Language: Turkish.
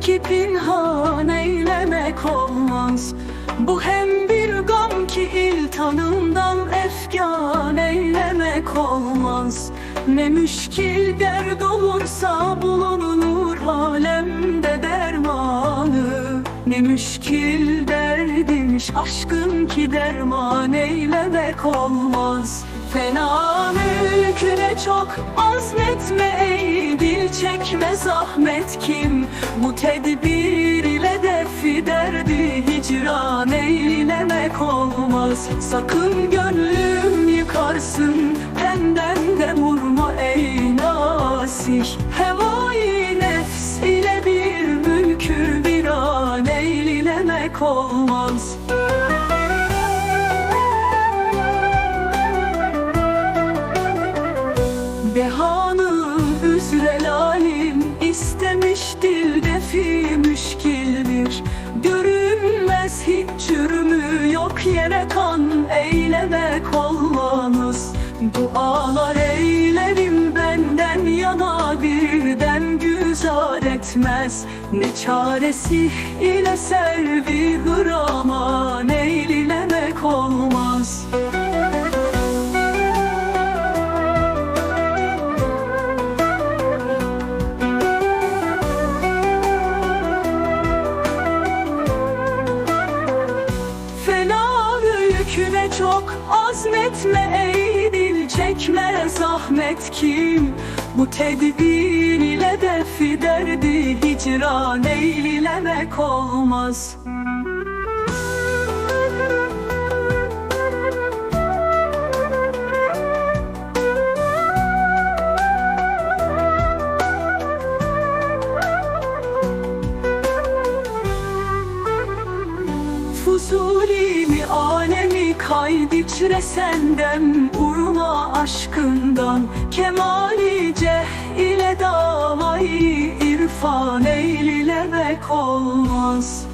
ki pinhan eylemek olmaz. Bu hem bir gam ki iltanından efkan eylemek olmaz. Ne müşkil derd olursa bulunur alemde dermanı. Ne müşkil derdinmiş aşkın ki derman eylemek olmaz. Fena mülküne çok azmetme ey dil çekme zahmet kim? Bu tedbir ile defi derdi hicran eylemek olmaz. Sakın gönlüm yıkarsın benden de vurma ey nasih. Hevai nefs ile bir mülkü bir an eylemek olmaz yere kan eylemek olmaz Dualar eylerim benden yana birden güzar etmez. Ne çaresi ile servi hıraman yüküne çok azmetme ey dil çekme zahmet kim Bu tedbir ile defi derdi hicran eylemek olmaz Fuzuli mi alemi kaydiçre senden Uğruna aşkından. Kemali ceh ile davayı irfan eylemek olmaz